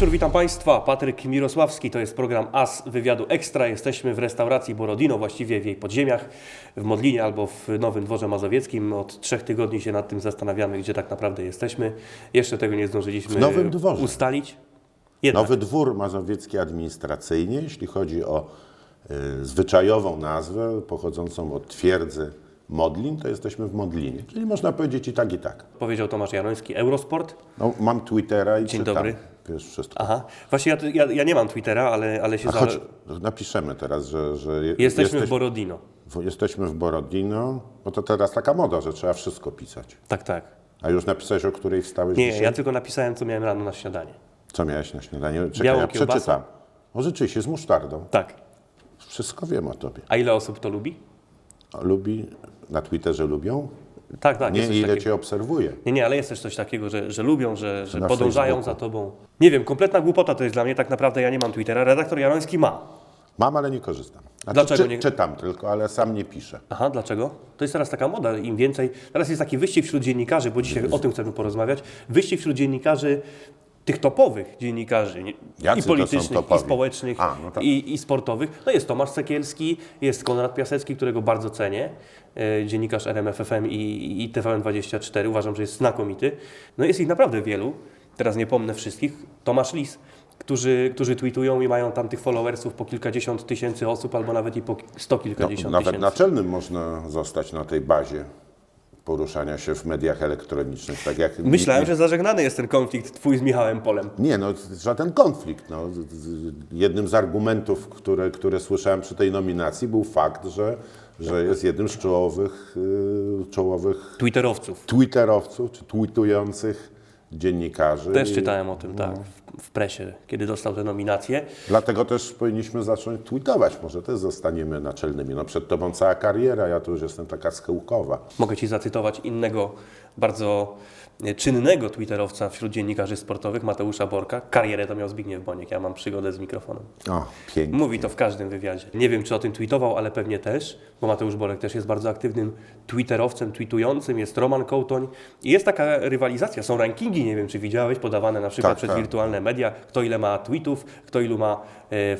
wieczór, witam Państwa. Patryk Mirosławski, to jest program AS Wywiadu Ekstra. Jesteśmy w restauracji Borodino, właściwie w jej podziemiach, w Modlinie albo w Nowym Dworze Mazowieckim. Od trzech tygodni się nad tym zastanawiamy, gdzie tak naprawdę jesteśmy. Jeszcze tego nie zdążyliśmy W Nowym Dworze. ustalić. Jednak. Nowy Dwór Mazowiecki Administracyjny, jeśli chodzi o y, zwyczajową nazwę pochodzącą od twierdzy Modlin, to jesteśmy w Modlinie. Czyli można powiedzieć i tak, i tak. Powiedział Tomasz Jaroński, Eurosport. No, mam Twittera i Dzień czytam. dobry. Wiesz wszystko. Aha, właśnie ja, ja, ja nie mam Twittera, ale, ale się A za... choć napiszemy teraz, że, że je- Jesteśmy jesteś, w Borodino. w, jesteśmy w Borodino, bo to teraz taka moda, że trzeba wszystko pisać. Tak, tak. A już napisałeś, o której wstałeś Nie, dzisiaj? ja tylko napisałem, co miałem rano na śniadanie. Co miałeś na śniadanie? Czekaj, Białą ja kiełbasę. przeczytam. O, rzeczywiście, z musztardą. Tak. Wszystko wiem o tobie. A ile osób to lubi? A Lubi, na Twitterze lubią? Tak, tak. Nie, ile takiego. cię obserwuje. Nie, nie, ale jest też coś takiego, że, że lubią, że, że Na podążają Facebooku. za tobą. Nie wiem, kompletna głupota to jest dla mnie. Tak naprawdę ja nie mam Twittera. Redaktor Jaroński ma. Mam, ale nie korzystam. Znaczy, Dlaczego czy, nie- Czytam tylko, ale sam nie piszę. Aha, dlaczego? To jest teraz taka moda. Im więcej. Teraz jest taki wyścig wśród dziennikarzy, bo dzisiaj o tym chcemy porozmawiać. Wyścig wśród dziennikarzy. Tych topowych dziennikarzy, Jacy i to politycznych, i topowi? społecznych, A, no tak. i, i sportowych. No jest Tomasz Sekielski, jest Konrad Piasecki, którego bardzo cenię, e, dziennikarz RMFFM i, i TVN24. Uważam, że jest znakomity. No jest ich naprawdę wielu. Teraz nie pomnę wszystkich. Tomasz Lis, którzy, którzy tweetują i mają tam tych followersów po kilkadziesiąt tysięcy osób, albo nawet i po sto No, kilkadziesiąt nawet tysięcy. naczelnym można zostać na tej bazie poruszania się w mediach elektronicznych. Tak jak Myślałem, nie, że zażegnany jest ten konflikt twój z Michałem Polem. Nie, no żaden konflikt. No. Jednym z argumentów, które, które słyszałem przy tej nominacji był fakt, że, że jest jednym z czołowych, y, czołowych Twitterowców. twitterowców, czy tweetujących dziennikarzy. Też I- czytałem o tym, tak, w, w presie, kiedy dostał tę nominację. Dlatego też powinniśmy zacząć tweetować. Może też zostaniemy naczelnymi. No przed tobą cała kariera, ja tu już jestem taka schyłkowa. Mogę Ci zacytować innego bardzo czynnego twitterowca wśród dziennikarzy sportowych, Mateusza Borka. Karierę to miał Zbigniew Boniek, ja mam przygodę z mikrofonem. O, pięknie. Mówi to w każdym wywiadzie. Nie wiem, czy o tym tweetował, ale pewnie też, bo Mateusz Borek też jest bardzo aktywnym twitterowcem, tweetującym, jest Roman Kołtoń i jest taka rywalizacja, są rankingi, nie wiem, czy widziałeś, podawane na przykład Tak, przez tak. wirtualne media, kto ile ma tweetów, kto ilu ma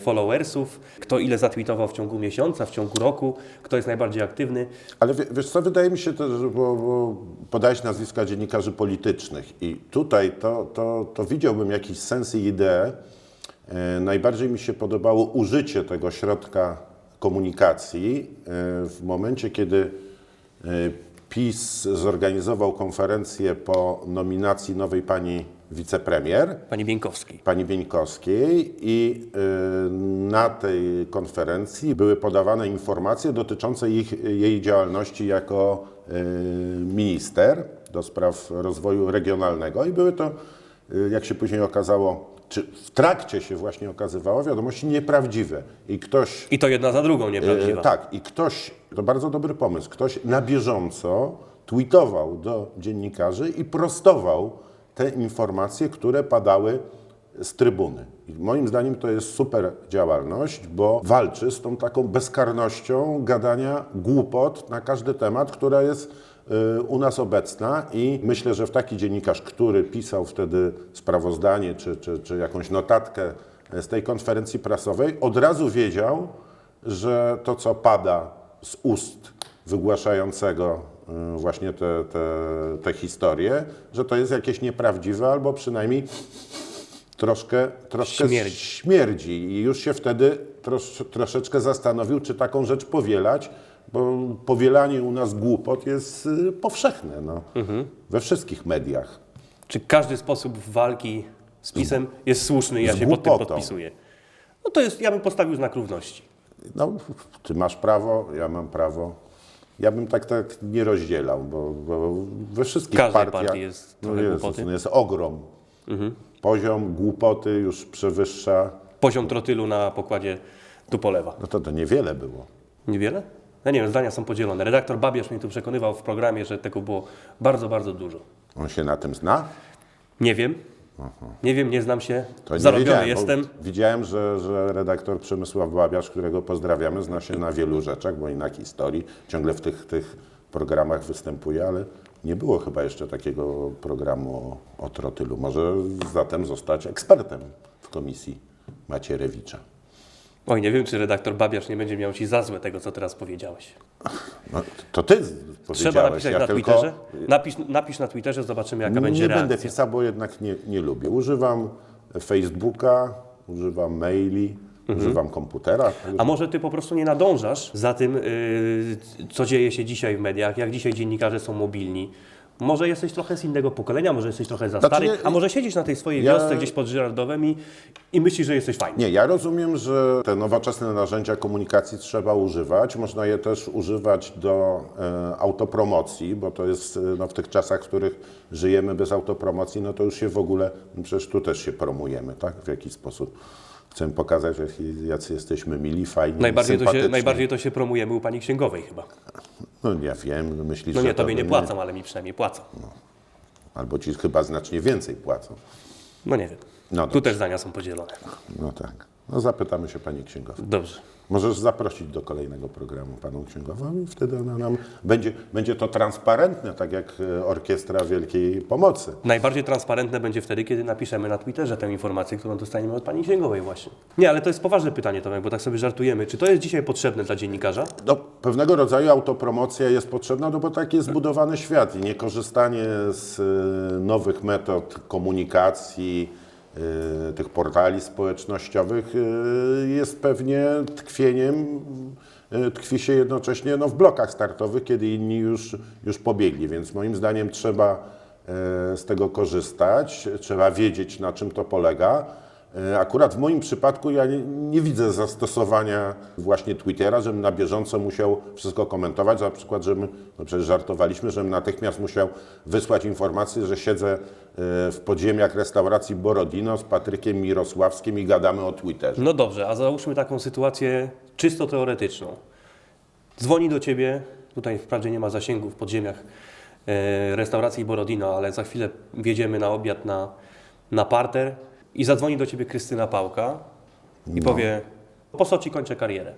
followersów, kto ile zatweetował w ciągu miesiąca, w ciągu roku, kto jest najbardziej aktywny. Ale wie- wiesz co, wydaje mi się też, bo, bo podałeś nazwiska dziennikarzy politycznych i tutaj to, to, to widziałbym jakiś sens i ideę. E, najbardziej mi się podobało użycie tego środka komunikacji e, w momencie, kiedy e, PiS zorganizował konferencję po nominacji nowej pani wicepremier Pani Bieńkowskiej. pani Bieńkowskiej i y, na tej konferencji były podawane informacje dotyczące ich, jej działalności jako y, minister do spraw rozwoju regionalnego i były to, y, jak się później okazało, czy w trakcie się właśnie okazywało, wiadomości nieprawdziwe. I ktoś I to jedna za drugą nieprawdziwa. Tak, i ktoś, to bardzo dobry pomysł, ktoś na bieżąco tweetował do dziennikarzy i prostował te informacje, które padały z trybuny. I moim zdaniem to jest super działalność, bo walczy z tą taką bezkarnością gadania głupot na każdy temat, która jest y, u nas obecna i myślę, że w taki dziennikarz, który pisał wtedy sprawozdanie czy, czy, czy jakąś notatkę z tej konferencji prasowej, od razu wiedział, że to, co pada z ust wygłaszającego właśnie te, te, te historie, że to jest jakieś nieprawdziwe albo przynajmniej troszkę, troszkę Śmierdzi. śmierdzi. I już się wtedy trosz, troszeczkę zastanowił, czy taką rzecz powielać, bo powielanie u nas głupot jest y, powszechne no, we wszystkich mediach. Czy każdy sposób walki z PiSem jest słuszny ja z się pod tym podpisuję? No to jest, ja bym postawił znak równości. No, ty masz prawo, ja mam prawo. Ja bym tak, tak nie rozdzielał, bo, bo we wszystkich każdej partiach partii jest no Jezus, no jest ogrom. Poziom głupoty już przewyższa, Poziom trotylu na pokładzie Tupolewa. no to to niewiele było. Niewiele? Ja nie wiem, zdania są podzielone. Redaktor Babierz mnie tu przekonywał w programie, że tego było bardzo, bardzo dużo. On się na tym zna? Nie wiem. Nie wiem, nie znam się. To Zarobiony jestem. Widziałem, że, że redaktor Przemysław Babiarz, którego pozdrawiamy, zna się na wielu rzeczach, bo i na historii. Ciągle w tych, tych programach występuje, ale nie było chyba jeszcze takiego programu o, o trotylu. Może zatem zostać ekspertem komisji Macierewicza. Oj, nie wiem, czy redaktor Babiarz nie będzie miał ci za złe tego, co teraz powiedziałeś. No, to ty. Trzeba napisać ja na tylko Twitterze? Napisz, napisz na Twitterze, zobaczymy, jaka będzie nie reakcja. będę pisał, bo jednak nie, nie lubię. Używam Facebooka, używam maili, używam komputera. A może ty po prostu nie nadążasz za tym, yy, co dzieje się dzisiaj w mediach, jak dzisiaj dziennikarze są mobilni. Może jesteś trochę z innego pokolenia, może jesteś trochę za Znaczy, stary, nie- a może siedzisz na tej swojej Ja- wiosce gdzieś pod Żyrardowem i, i myślisz, że jesteś fajny. Nie, ja rozumiem, że te nowoczesne narzędzia komunikacji trzeba używać. Można je też używać do e, autopromocji, bo to jest e, no, w tych czasach, w których żyjemy bez autopromocji, no to już się w ogóle, przecież tu też się promujemy, tak? W jakiś sposób. Chcemy pokazać, jacy jesteśmy mili, fajni, Najbardziej to, się, najbardziej to się promujemy u pani księgowej chyba. No ja wiem, no myślisz, No że nie, to tobie nie płacą, ale mi przynajmniej płacą. Albo ci chyba znacznie więcej płacą. No nie wiem. No Tu dobrze. też zdania są podzielone. No tak. No zapytamy się pani księgowej. Dobrze. Możesz zaprosić do kolejnego programu paną księgową i wtedy ona nam będzie, będzie to transparentne, tak jak e, Orkiestra Wielkiej Pomocy. Najbardziej transparentne będzie wtedy, kiedy napiszemy na Twitterze tę informację, którą dostaniemy od pani księgowej właśnie. Nie, ale to jest poważne pytanie, Tomek, bo tak sobie żartujemy. Czy to jest dzisiaj potrzebne dla dziennikarza? No, pewnego rodzaju autopromocja jest potrzebna, no bo tak jest zbudowany świat i niekorzystanie z e, nowych metod komunikacji, tych portali społecznościowych e, jest pewnie tkwieniem, e, tkwi się jednocześnie no, w blokach startowych, kiedy inni już, już pobiegli, więc moim zdaniem trzeba z tego korzystać, trzeba wiedzieć na czym to polega. E, Akurat w moim przypadku ja nie, nie widzę zastosowania właśnie Twittera, żebym na bieżąco musiał wszystko komentować. Na przykład, żebym, no przecież żartowaliśmy, żebym natychmiast musiał wysłać informację, że siedzę e, w podziemiach restauracji Borodino z Patrykiem Mirosławskim i gadamy o Twitterze. No dobrze, a załóżmy taką sytuację czysto teoretyczną. Dzwoni do ciebie, tutaj wprawdzie nie ma zasięgu w podziemiach e, restauracji Borodino, ale za chwilę wjedziemy na obiad na, na parter i zadzwoni do ciebie Krystyna Pałka i powie, po co ci kończę karierę?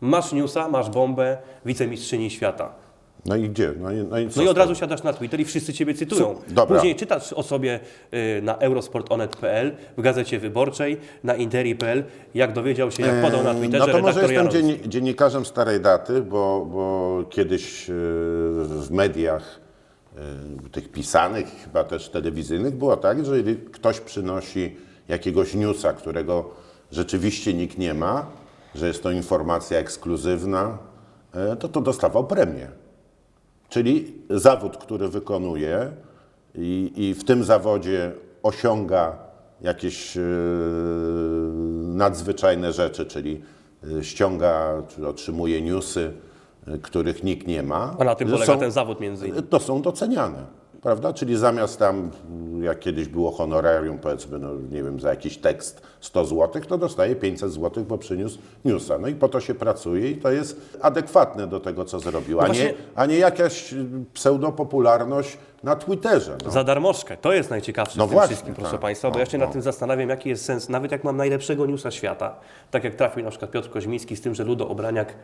Masz newsa, masz bombę, wicemistrzyni świata. No i gdzie? No i, no i, No i od razu siadasz na Twitter i wszyscy Ciebie cytują. Dobra. Później czytasz o sobie y, na eurosportonet.pl, w Gazecie Wyborczej, na interi.pl, jak dowiedział się, jak podał na Twitterze No to może jestem dziennikarzem starej daty, bo, bo kiedyś e, w mediach e, tych pisanych, chyba też telewizyjnych było tak, że jeżeli ktoś przynosi jakiegoś newsa, którego rzeczywiście nikt nie ma, że jest to informacja ekskluzywna, e, to to dostawał premię. Czyli zawód, który wykonuje i, i w tym zawodzie osiąga jakieś e, nadzwyczajne rzeczy, czyli e, ściąga czy otrzymuje newsy, których nikt nie ma. A na tym polega są- ten zawód między innymi. to są doceniane. Prawda? Czyli zamiast tam, jak kiedyś było honorarium, powiedzmy, no, nie wiem, za jakiś tekst 100 zł, to dostaje 500 zł, bo przyniósł newsa. No i po to się pracuje i to jest adekwatne do tego, co zrobił, a, No właśnie- nie, a nie jakaś pseudopopularność na Twitterze. No. Za darmożkę. To jest najciekawsze No w tym właśnie, wszystkim, proszę tak. Państwa, bo No, ja się no. nad tym zastanawiam, jaki jest sens, nawet jak mam najlepszego newsa świata, tak jak trafił na przykład Piotr Koźmiński z tym, że Ludo Obraniak,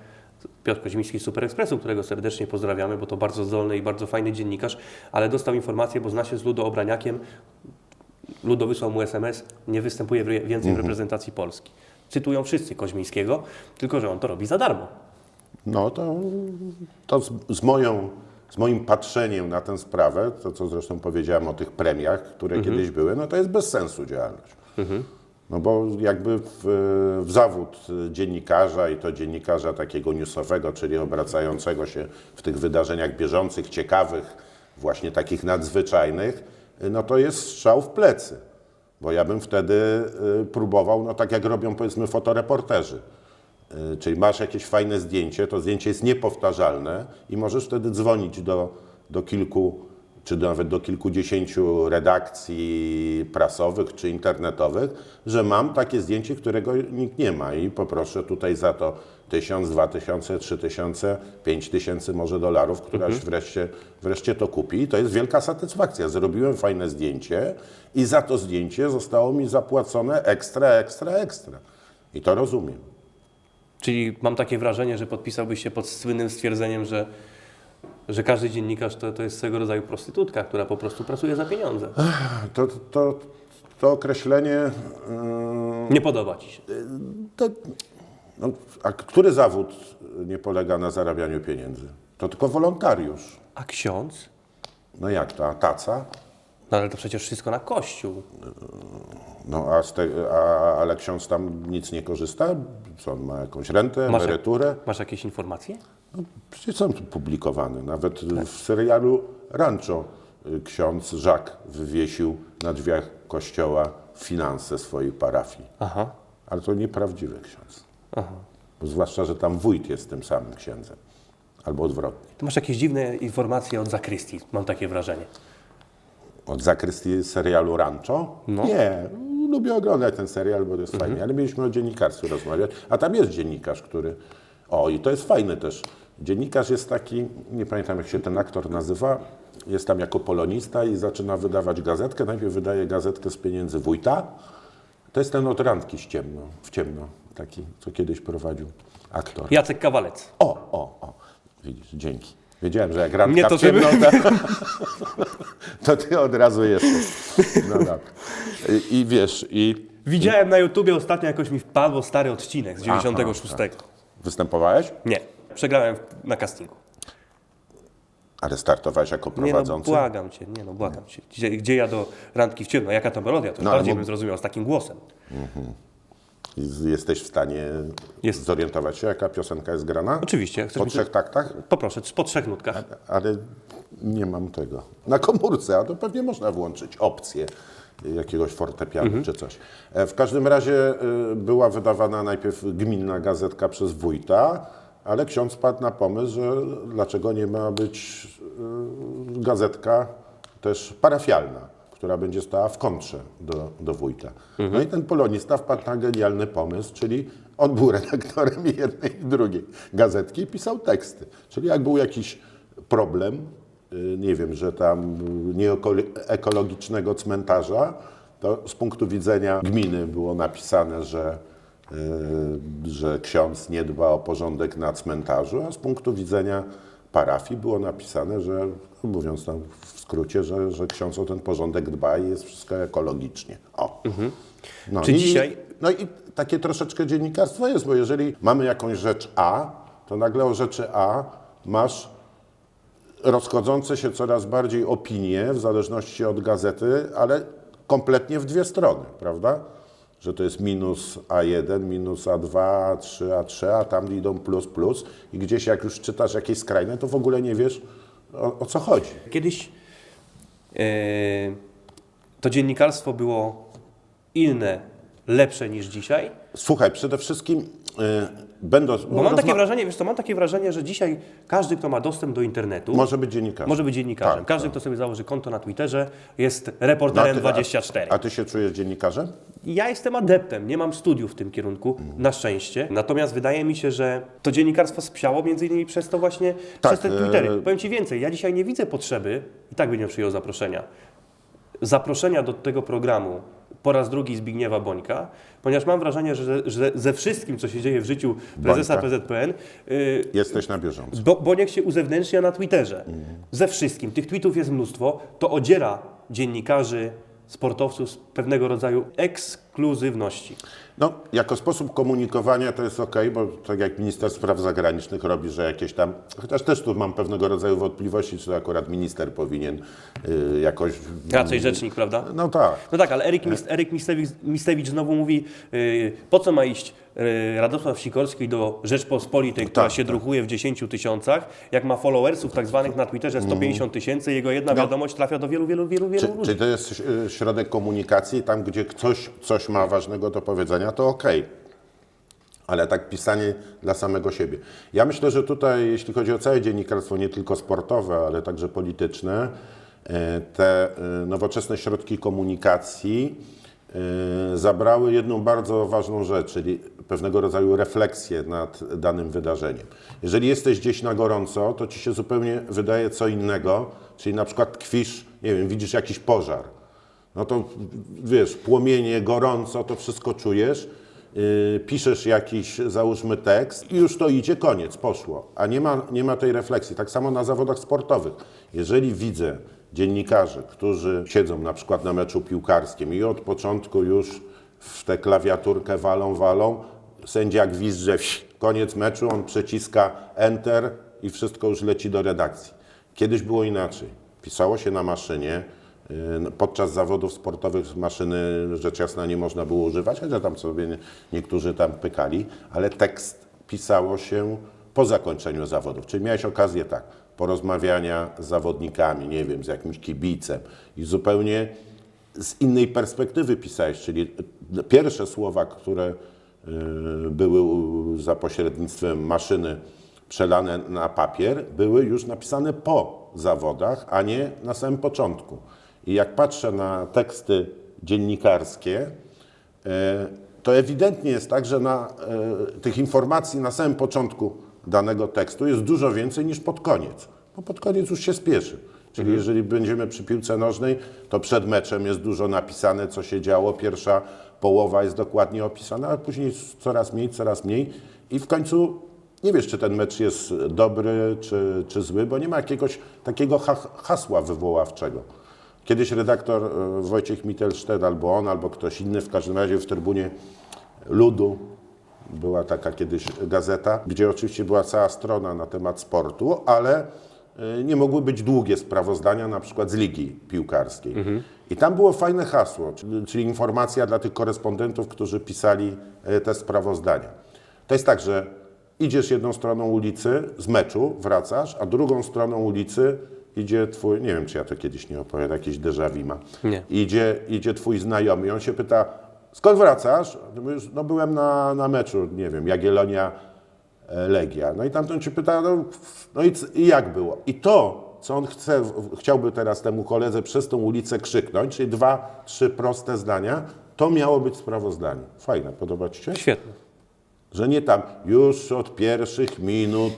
Piotr Koźmiński z Super Expressu, którego serdecznie pozdrawiamy, bo to bardzo zdolny i bardzo fajny dziennikarz, ale dostał informację, bo zna się z Ludo Obraniakiem, Ludo wysłał mu SMS, nie występuje więcej Mhm. w reprezentacji Polski. Cytują wszyscy Koźmińskiego, tylko że on to robi za darmo. No to, to z, z, moją, z moim patrzeniem na tę sprawę, to co zresztą powiedziałem o tych premiach, które kiedyś były, no to jest bez sensu działalność. No bo jakby w, w zawód dziennikarza i to dziennikarza takiego newsowego, czyli obracającego się w tych wydarzeniach bieżących, ciekawych, właśnie takich nadzwyczajnych, no to jest strzał w plecy. Bo ja bym wtedy y, próbował, no tak jak robią powiedzmy fotoreporterzy. Y, Czyli masz jakieś fajne zdjęcie, to zdjęcie jest niepowtarzalne i możesz wtedy dzwonić do, do kilku, czy nawet do kilkudziesięciu redakcji prasowych czy internetowych, że mam takie zdjęcie, którego nikt nie ma i poproszę tutaj za to tysiąc, dwa tysiące, trzy tysiące, pięć tysięcy może dolarów, któraś wreszcie, wreszcie to kupi. I to jest wielka satysfakcja. Zrobiłem fajne zdjęcie i za to zdjęcie zostało mi zapłacone ekstra, ekstra, ekstra. I to rozumiem. Czyli mam takie wrażenie, że podpisałbyś się pod słynnym stwierdzeniem, że, że każdy dziennikarz to, to jest swego rodzaju prostytutka, która po prostu pracuje za pieniądze. To, to, to określenie Nie podoba ci się. To, no, a który zawód nie polega na zarabianiu pieniędzy? To tylko wolontariusz. A ksiądz? No jak to, a taca? No ale to przecież wszystko na kościół. No, a te, a, ale ksiądz tam nic nie korzysta? Co, on ma jakąś rentę, emeryturę? Masz jakieś informacje? Przecież są tu publikowane. Nawet w serialu Rancho y, ksiądz Żak wywiesił na drzwiach kościoła finanse swojej parafii. Aha. Ale to nieprawdziwy ksiądz. Aha. Bo zwłaszcza, że tam wójt jest tym samym księdzem. Albo odwrotnie. Ty masz jakieś dziwne informacje od zakrystii, mam takie wrażenie. Od zakrystii serialu Rancho? No. Nie, lubię oglądać ten serial, bo to jest fajnie, ale mieliśmy o dziennikarstwie rozmawiać, a tam jest dziennikarz, który... O, i to jest fajne też. Dziennikarz jest taki, nie pamiętam jak się ten aktor nazywa, jest tam jako polonista i zaczyna wydawać gazetkę. Najpierw wydaje gazetkę z pieniędzy wójta. To jest ten od randki z ciemno, w ciemno, taki, co kiedyś prowadził aktor. Jacek Kawalec. O, o, o, widzisz, dzięki. Wiedziałem, że jak randka to, ciemno, żeby- to, to ty od razu jesteś. No dobra. I, I wiesz, i Widziałem na YouTubie ostatnio jakoś mi wpadło stary odcinek z 96. występowałeś, Nie, przegrałem na castingu. ale startowałeś jako Nie no, prowadzący. błagam cię, nie no, błagam cię. Gdzie, gdzie ja do randki w ciemno? Jaka to melodia? To No, bardziej bo- bym zrozumiał z takim głosem. Z- Jesteś w stanie Jest. zorientować się, jaka piosenka jest grana? Oczywiście. Chcesz Po trzech taktach? Poproszę, po trzech nutkach. Ale nie mam tego. Na komórce, a to pewnie można włączyć opcję jakiegoś fortepianu Mhm. czy coś. E, W każdym razie y, była wydawana najpierw gminna gazetka przez wójta, ale ksiądz padł na pomysł, że dlaczego nie ma być y, gazetka też parafialna, która będzie stała w kontrze do, do wójta. No i ten polonista wpadł na genialny pomysł, czyli on był redaktorem jednej i drugiej gazetki i pisał teksty. Czyli jak był jakiś problem, y, nie wiem, że tam nieekologicznego cmentarza, to z punktu widzenia gminy było napisane, że, y, że ksiądz nie dba o porządek na cmentarzu, a z punktu widzenia parafii było napisane, że mówiąc tam w skrócie, że, że ksiądz o ten porządek dba i jest wszystko ekologicznie. O. No, Czy i, dzisiaj- No i takie troszeczkę dziennikarstwo jest, bo jeżeli mamy jakąś rzecz A, to nagle o rzeczy A masz rozchodzące się coraz bardziej opinie, w zależności od gazety, ale kompletnie w dwie strony, prawda? Że to jest minus A1, minus A2, A3, A3, a tam idą plus, plus i gdzieś jak już czytasz jakieś skrajne, to w ogóle nie wiesz o, o co chodzi. Kiedyś e, to dziennikarstwo było inne, lepsze niż dzisiaj. Słuchaj, przede wszystkim Bo mam takie wrażenie, wiesz co, mam takie wrażenie, że dzisiaj każdy, kto ma dostęp do internetu, Może być dziennikarzem. może być dziennikarzem. Tak, każdy, kto sobie założy konto na Twitterze, jest reporterem No, a ty- 24. A, a ty się czujesz dziennikarzem? Ja jestem adeptem, nie mam studiów w tym kierunku, na szczęście. Natomiast wydaje mi się, że to dziennikarstwo spsiało między innymi przez to właśnie, Tak, przez te Twittery. e- Powiem Ci więcej, ja dzisiaj nie widzę potrzeby, i tak bym nie przyjął zaproszenia, zaproszenia do tego programu po raz drugi Zbigniewa Bońka, ponieważ mam wrażenie, że, że ze wszystkim, co się dzieje w życiu prezesa Bońka. PZPN, y, Jesteś na bieżąco. Bo, Boniek się uzewnętrznia na Twitterze. Ze wszystkim. Tych tweetów jest mnóstwo. To odziera dziennikarzy, sportowców z pewnego rodzaju ekskluzywności. No, jako sposób komunikowania to jest ok, bo tak jak minister spraw zagranicznych robi, że jakieś tam, chociaż też tu mam pewnego rodzaju wątpliwości, czy akurat minister powinien y, jakoś... Raczej rzecznik, prawda? No tak. No tak, ale Eryk, Mis- Eryk Mistewicz, Mistewicz znowu mówi, yy, po co ma iść Radosław Sikorski do Rzeczpospolitej, która Tak, się tak. drukuje w 10 tysiącach, jak ma followersów tak zwanych na Twitterze 150 tysięcy, jego jedna wiadomość trafia do wielu, wielu, wielu, wielu Czy, ludzi. czy to jest y, środek komunikacji, tam gdzie ktoś coś ma ważnego do powiedzenia, to okej. Ale tak pisanie dla samego siebie. Ja myślę, że tutaj, jeśli chodzi o całe dziennikarstwo, nie tylko sportowe, ale także polityczne, e, te e, nowoczesne środki komunikacji e, zabrały jedną bardzo ważną rzecz, czyli pewnego rodzaju refleksję nad danym wydarzeniem. Jeżeli jesteś gdzieś na gorąco, to ci się zupełnie wydaje co innego, czyli na przykład tkwisz, nie wiem, widzisz jakiś pożar, no to wiesz, płomienie, gorąco, to wszystko czujesz, yy, piszesz jakiś, załóżmy, tekst i już to idzie, koniec, poszło. A nie ma, nie ma tej refleksji. Tak samo na zawodach sportowych. Jeżeli widzę dziennikarzy, którzy siedzą na przykład na meczu piłkarskim i od początku już w tę klawiaturkę walą, walą. Sędzia gwizdże, koniec meczu, on przyciska enter i wszystko już leci do redakcji. Kiedyś było inaczej. Pisało się na maszynie. Yy, Podczas zawodów sportowych maszyny rzecz jasna nie można było używać, chociaż tam sobie nie- niektórzy tam pykali, ale tekst pisało się po zakończeniu zawodów. Czyli miałeś okazję tak, porozmawiania z zawodnikami, nie wiem, z jakimś kibicem i zupełnie z innej perspektywy pisałeś, czyli pierwsze słowa, które y, były u- za pośrednictwem maszyny przelane na papier, były już napisane po zawodach, a nie na samym początku. I jak patrzę na teksty dziennikarskie, e, to ewidentnie jest tak, że na e, tych informacji na samym początku danego tekstu jest dużo więcej niż pod koniec, bo pod koniec już się spieszy. Czyli jeżeli będziemy przy piłce nożnej, to przed meczem jest dużo napisane, co się działo, pierwsza połowa jest dokładnie opisana, a później coraz mniej, coraz mniej. I w końcu nie wiesz, czy ten mecz jest dobry, czy, czy zły, bo nie ma jakiegoś takiego ha- hasła wywoławczego. Kiedyś redaktor e, Wojciech Mittelstedt, albo on, albo ktoś inny, w każdym razie w trybunie Ludu, była taka kiedyś gazeta, gdzie oczywiście była cała strona na temat sportu, ale nie mogły być długie sprawozdania, na przykład z ligi piłkarskiej. I tam było fajne hasło, czyli, informacja dla tych korespondentów, którzy pisali e, te sprawozdania. To jest tak, że idziesz jedną stroną ulicy z meczu, wracasz, a drugą stroną ulicy idzie twój, nie wiem czy ja to kiedyś nie opowiadam, jakieś déjà vu ma. Nie. Idzie, idzie twój znajomy i on się pyta, skąd wracasz? No byłem na, na meczu, nie wiem, Jagiellonia, e, Legia. No i tamten ci pyta, no, no i, i jak było? I to, co on chce, chciałby teraz temu koledze przez tą ulicę krzyknąć, czyli dwa, trzy proste zdania, to miało być sprawozdanie. Fajne, podoba Ci się? Świetne. Że nie tam już od pierwszych minut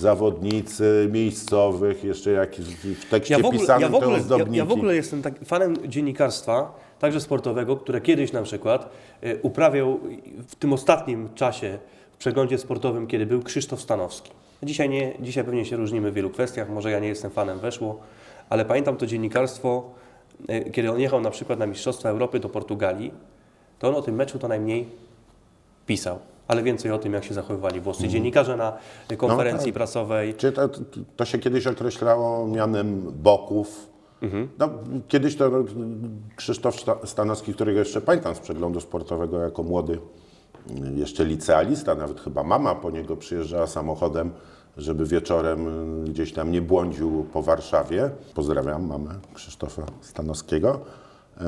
zawodnicy miejscowych, jeszcze jak w tekście Ja w, ogóle, pisanym ja, w ogóle, ja, ja w ogóle jestem tak fanem dziennikarstwa, także sportowego, które kiedyś na przykład e, uprawiał w tym ostatnim czasie przeglądzie sportowym, kiedy był Krzysztof Stanowski. Dzisiaj, nie, dzisiaj pewnie się różnimy w wielu kwestiach, może ja nie jestem fanem weszło, ale pamiętam to dziennikarstwo, e, kiedy on jechał na przykład na Mistrzostwa Europy do Portugalii, to on o tym meczu to najmniej pisał. Ale więcej o tym, jak się zachowywali włoscy dziennikarze na e, konferencji tak. prasowej. Czy to, to się kiedyś określało mianem boków. No, kiedyś to no, Krzysztof Sta- Stanowski, którego jeszcze pamiętam z przeglądu sportowego jako młody jeszcze licealista, nawet chyba mama po niego przyjeżdżała samochodem, żeby wieczorem gdzieś tam nie błądził po Warszawie. Pozdrawiam mamę Krzysztofa Stanowskiego. E,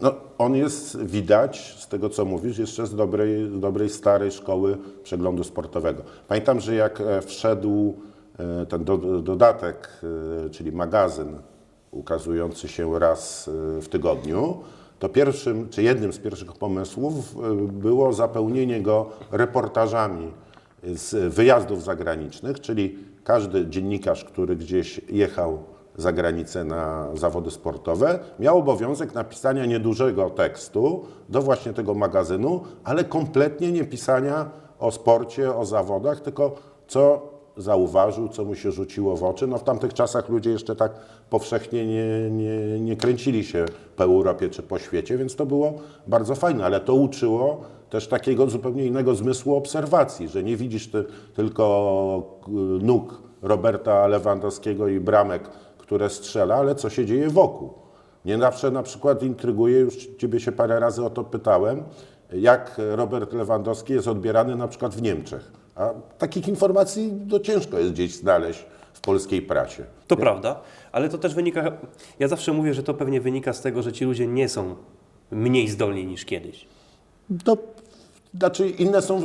No, on jest, widać z tego co mówisz, jeszcze z dobrej, dobrej starej szkoły przeglądu sportowego. Pamiętam, że jak e, wszedł e, ten do, dodatek, czyli magazyn ukazujący się raz w tygodniu, to pierwszym, czy jednym z pierwszych pomysłów e, było zapełnienie go reportażami z wyjazdów zagranicznych, czyli każdy dziennikarz, który gdzieś jechał za granicę na zawody sportowe, miał obowiązek napisania niedużego tekstu do właśnie tego magazynu, ale kompletnie nie pisania o sporcie, o zawodach, tylko co zauważył, co mu się rzuciło w oczy. No w tamtych czasach ludzie jeszcze tak powszechnie nie, nie, nie kręcili się po Europie czy po świecie, więc to było bardzo fajne, ale to uczyło też takiego zupełnie innego zmysłu obserwacji, że nie widzisz ty, tylko y, nóg Roberta Lewandowskiego i bramek, które strzela, ale co się dzieje wokół. Mnie zawsze na przykład intryguje, już Ciebie się parę razy o to pytałem, jak Robert Lewandowski jest odbierany na przykład w Niemczech. A takich informacji to ciężko jest gdzieś znaleźć w polskiej prasie. To prawda, ale to też wynika. Ja zawsze mówię, że to pewnie wynika z tego, że ci ludzie nie są mniej zdolni niż kiedyś. To znaczy inne są,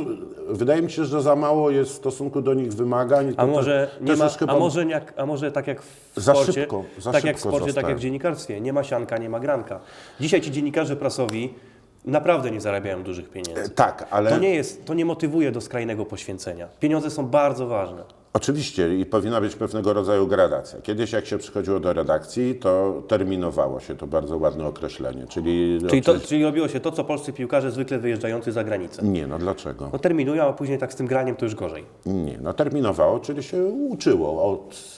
wydaje mi się, że za mało jest w stosunku do nich wymagań. A może, nie ma, chyba- a, może nie, a może tak jak w Za sporcie, szybko, za tak jak w szybko sporcie, tak jak w dziennikarstwie. Nie ma sianka, nie ma granka. Dzisiaj ci dziennikarze prasowi naprawdę nie zarabiają dużych pieniędzy. Tak, ale To nie, jest, to nie motywuje do skrajnego poświęcenia. Pieniądze są bardzo ważne. oczywiście i powinna być pewnego rodzaju gradacja. Kiedyś jak się przychodziło do redakcji, to terminowało się to bardzo ładne określenie, czyli... Czyli, to, czyli robiło się to, co polscy piłkarze zwykle wyjeżdżający za granicę. Nie, no dlaczego? No terminują, a później tak z tym graniem to już gorzej. Nie, no terminowało, czyli się uczyło od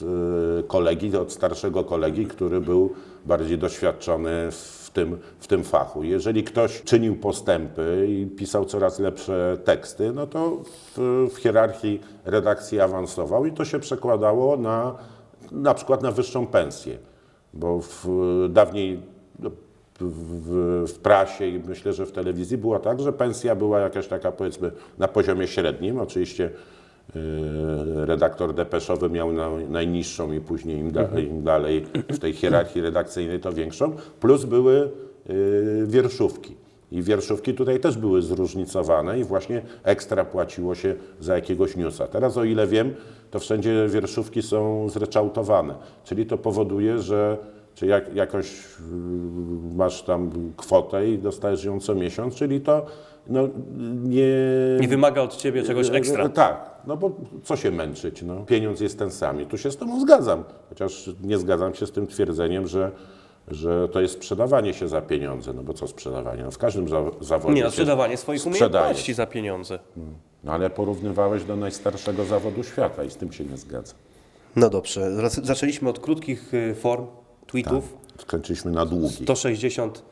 y, kolegi, od starszego kolegi, który był bardziej doświadczony w tym, w tym fachu. Jeżeli ktoś czynił postępy i pisał coraz lepsze teksty, no to w, w hierarchii redakcji awansował i to się przekładało na na przykład na wyższą pensję, bo w, dawniej no, w, w prasie i myślę, że w telewizji było tak, że pensja była jakaś taka powiedzmy na poziomie średnim. Oczywiście redaktor depeszowy miał na, najniższą i później im, da, im dalej w tej hierarchii redakcyjnej to większą, plus były yy, wierszówki. I wierszówki tutaj też były zróżnicowane i właśnie ekstra płaciło się za jakiegoś newsa. Teraz o ile wiem, to wszędzie wierszówki są zryczałtowane, czyli to powoduje, że czy jak, jakoś yy, masz tam kwotę i dostajesz ją co miesiąc, czyli to no, nie... Nie wymaga od ciebie czegoś ekstra. Tak, no bo co się męczyć, no? pieniądz jest ten sam i tu się z tobą zgadzam, chociaż nie zgadzam się z tym twierdzeniem, że, że to jest sprzedawanie się za pieniądze, no bo co sprzedawanie, no w każdym za, zawodzie Nie, no, sprzedawanie swoich umiejętności za pieniądze. No ale porównywałeś do najstarszego zawodu świata i z tym się nie zgadzam. No dobrze, zac- zaczęliśmy od krótkich y, form, tweetów, Skończyliśmy na długi. 160,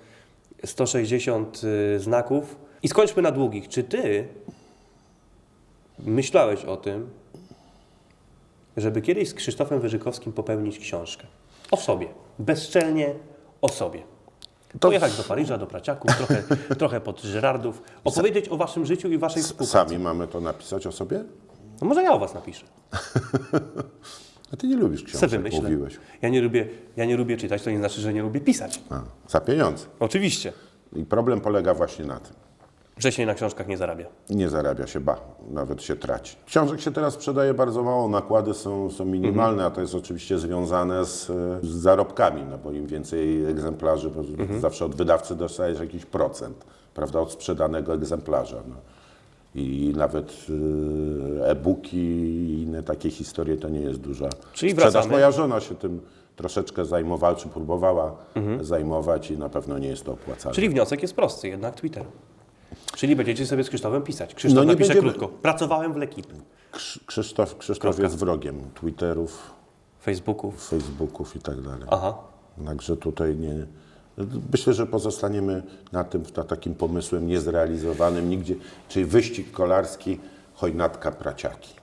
160 y, znaków i skończmy na długich. Czy ty myślałeś o tym, żeby kiedyś z Krzysztofem Wyżykowskim popełnić książkę? O sobie, bezczelnie o sobie. Pojechać do Paryża, do Praciaków, trochę, trochę pod Żyrardów, opowiedzieć o waszym życiu i waszej współpracy. Sami mamy to napisać o sobie? No może ja o was napiszę. A ty nie lubisz książek, mówiłeś. Ja nie, lubię, ja nie lubię czytać, to nie znaczy, że nie lubię pisać. A, za pieniądze. Oczywiście. I problem polega właśnie na tym. Że się na książkach nie zarabia. Nie zarabia się, ba, nawet się traci. Książek się teraz sprzedaje bardzo mało, nakłady są, są minimalne, a to jest oczywiście związane z, z zarobkami, no bo im więcej egzemplarzy, bo zawsze od wydawcy dostajesz jakiś procent, prawda, od sprzedanego egzemplarza. No. I nawet y, e-booki i inne takie historie to nie jest duża Czyli sprzedaż. wracamy. Moja żona się tym troszeczkę zajmowała, czy próbowała zajmować i na pewno nie jest to opłacalne. Czyli wniosek jest prosty, jednak Twitter. Czyli będziecie sobie z Krzysztofem pisać. Krzysztof No nie napisze będziemy- krótko. Pracowałem w Lekip. Krz- Krzysztof, Krzysztof jest wrogiem Twitterów, Facebooków. Facebooków i tak dalej. Aha. Także tutaj nie. Myślę, że pozostaniemy na tym, na takim pomysłem niezrealizowanym nigdzie, czyli wyścig kolarski Chojnatka Praciaki,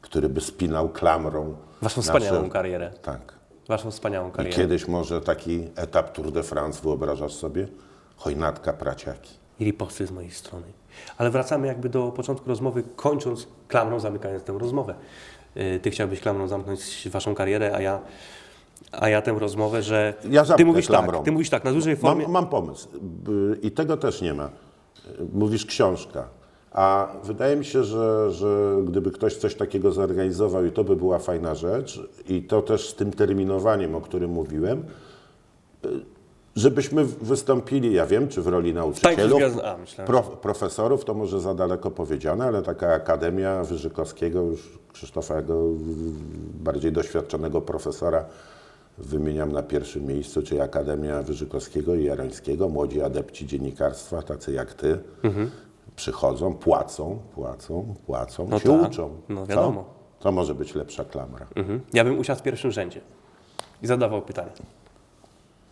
który by spinał klamrą. Waszą nasze- wspaniałą karierę. Tak. Waszą wspaniałą I karierę. kiedyś może taki etap Tour de France wyobrażasz sobie? Chojnatka Praciaki. I riposty z mojej strony. Ale wracamy jakby do początku rozmowy, kończąc klamrą, zamykając tę rozmowę. Yy, Ty chciałbyś klamrą zamknąć waszą karierę, a ja, a ja tę rozmowę, że Ja ty mówisz klamrą. tak, ty mówisz tak, na dużej formie. Mam, mam pomysł B- i tego też nie ma. Mówisz książka, a wydaje mi się, że, że gdyby ktoś coś takiego zorganizował i to by była fajna rzecz i to też z tym terminowaniem, o którym mówiłem, y, żebyśmy wystąpili, ja wiem, czy w roli nauczycielów, gwiazd- a, prof, profesorów, to może za daleko powiedziane, ale taka Akademia Wyżykowskiego, już Krzysztofa, jego bardziej doświadczonego profesora, wymieniam na pierwszym miejscu, czyli Akademia Wyżykowskiego i Jarońskiego, młodzi adepci dziennikarstwa, tacy jak ty, przychodzą, płacą, płacą, płacą, No się tak, uczą. no Co? wiadomo. To może być lepsza klamra. Mhm. Ja bym usiadł w pierwszym rzędzie i zadawał pytania.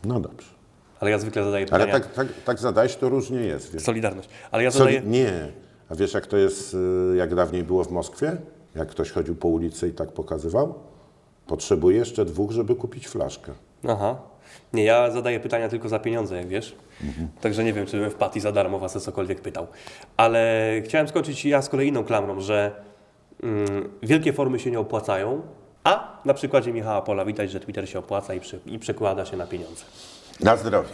No dobrze. Ale ja zwykle zadaję Ale pytania. tak, tak, tak zadać to różnie jest. Wiesz. Solidarność. Ale ja zadaję. nie. A wiesz, jak to jest, y, jak dawniej było w Moskwie? Jak ktoś chodził po ulicy i tak pokazywał? Potrzebuje jeszcze dwóch, żeby kupić flaszkę. Aha. Nie, ja zadaję pytania tylko za pieniądze, jak wiesz. Także nie wiem, czy bym wpadł i za darmo was o cokolwiek pytał. Ale chciałem skończyć ja z kolei inną klamrą, że mm, wielkie formy się nie opłacają, a na przykładzie Michała Pola widać, że Twitter się opłaca i, przy, i przekłada się na pieniądze. Na zdrowie.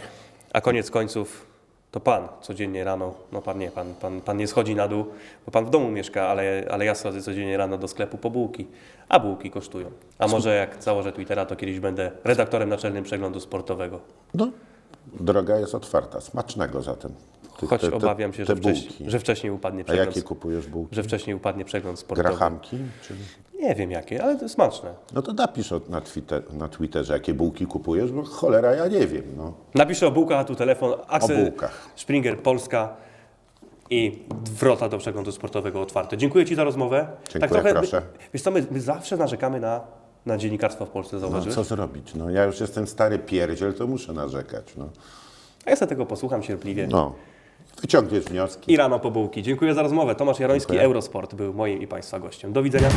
A koniec końców to pan codziennie rano, no pan nie, pan, pan, pan nie schodzi na dół, bo pan w domu mieszka, ale, ale ja schodzę codziennie rano do sklepu po bułki, a bułki kosztują. A może jak założę Twittera, to kiedyś będę redaktorem naczelnym przeglądu sportowego. No, droga jest otwarta. Smacznego zatem. Ty- Choć te- te- obawiam się, że, wcześniej, że wcześniej upadnie A przegląd, jakie kupujesz bułki? że wcześniej upadnie przegląd sportowy. Grahamki? Czy... Nie wiem jakie, ale to smaczne. No to napisz o- na, Twitter, na Twitterze, jakie bułki kupujesz, bo cholera, ja nie wiem. No. Napiszę o bułkach, a tu telefon. Axel bułkach. Springer, Polska i wrota do przeglądu sportowego otwarte. Dziękuję Ci za rozmowę. Dziękuję, proszę. Wiesz co, my, my zawsze narzekamy na, na dziennikarstwo w Polsce, No, zauważyłeś? co zrobić? No, ja już jestem stary pierdziel, to muszę narzekać. No, A ja sobie tego posłucham cierpliwie. no. Wyciągniesz wnioski. I rano po bułki. Dziękuję za rozmowę. Tomasz Jaroński, Dziękuję. Eurosport był moim i Państwa gościem. Do widzenia.